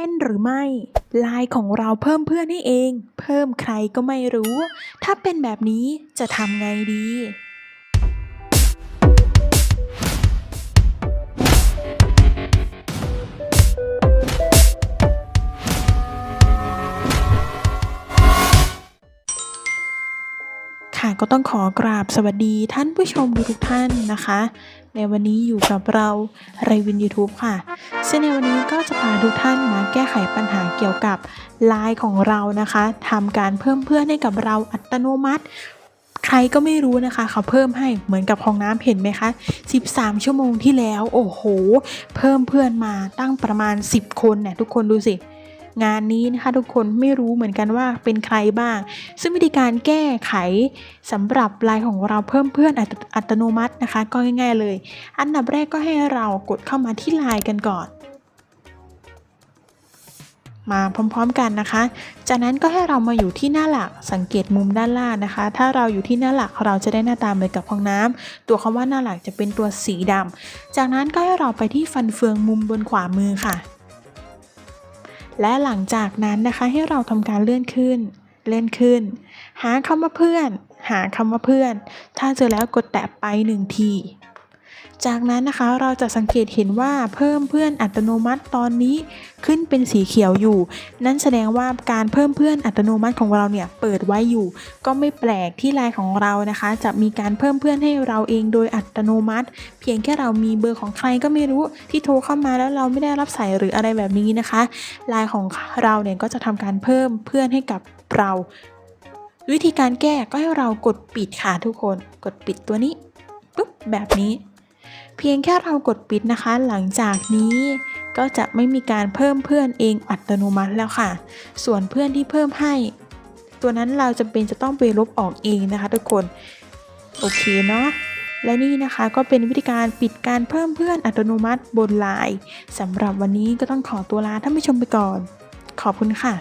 เป็นหรือไม่ไลน์ของเราเพิ่มเพื่อนให้เอง เพิ่มใครก็ไม่รู้ ถ้าเป็นแบบนี้จะทำไงดี ค่ะก็ต้องขอกราบสวัสดีท่านผู้ชมทุกท่านนะคะ ในวันนี้อยู่กับเราไรวิน YouTube ค่ะ ซึ่งในวันนี้ก็จะพาทุกท่านมาแก้ไขปัญหาเกี่ยวกับไลน์ของเรานะคะทำการเพิ่มเพื่อนให้กับเราอัตโนมัติ ใครก็ไม่รู้นะคะเขาเพิ่มให้เหมือนกับห้องน้ำเห็นไหมคะ 13 ชั่วโมงที่แล้ว โอ้โห เพิ่มเพื่อนมาตั้งประมาณ 10 คนเนี่ยทุกคนดูสิ งานนี้นะคะทุกคนไม่รู้เหมือนกันว่าเป็นใครบ้าง ซึ่งวิธีการแก้ไขสำหรับไลน์ของเราเพิ่มเพื่อนอัตอัตโนมัตินะคะ ก็ง่าย ๆเลย อันดับแรกก็ให้เรากดเข้ามาที่ไลน์กันก่อนมาพร้อมๆกันนะคะ จากนั้นก็ให้เรามาอยู่ที่หน้าหลักสังเกตมุมด้านล่างนะคะ ถ้าเราอยู่ที่หน้าหลักเราจะได้หน้าตาเหมือนกับห้องน้ำตัวคำว่าหน้าหลักจะเป็นตัวสีดำจากนั้นก็ให้เราไปที่ฟันเฟืองมุมบนขวามือค่ะ และหลังจากนั้นนะคะให้เราทำการเลื่อนขึ้น เลื่อนขึ้น หาคำว่าเพื่อน หาคำว่าเพื่อน ถ้าเจอแล้วกดแตะไปหนึ่งที จากนั้นนะคะเราจะสังเกตเห็นว่าเพิ่มเพื่อนอัตโนมัติตอนนี้ขึ้นเป็นสีเขียวอยู่ นั่นแสดงว่าการเพิ่มเพื่อนอัตโนมัติของเราเนี่ยเปิดไว้อยู่ ก็ไม่แปลกที่ไลน์ของเรานะคะ จะมีการเพิ่มเพื่อนให้เราเองโดยอัตโนมัติ เพียงแค่เรามีเบอร์ของใครก็ไม่รู้ที่โทรเข้ามาแล้วเราไม่ได้รับสายหรืออะไรแบบนี้นะคะไลน์ของเราเนี่ยก็จะทำการเพิ่มเพื่อนให้กับเราวิธีการแก้ก็ให้เรากดปิดค่ะทุกคน กดปิดตัวนี้ปุ๊บแบบนี้ เพียงแค่เรากดปิดนะคะ หลังจากนี้ก็จะไม่มีการเพิ่มเพื่อนเองอัตโนมัติแล้วค่ะ ส่วนเพื่อนที่เพิ่มให้ ตัวนั้นเราจะเป็นจะต้องไปลบออกเองนะคะ ทุกคนโอเคเนาะและนี่นะคะก็เป็นวิธีการปิดการเพิ่มเพื่อนอัตโนมัติบนไลน์สำหรับวันนี้ก็ต้องขอตัวลาท่านผู้ชมไปก่อน ขอบคุณค่ะ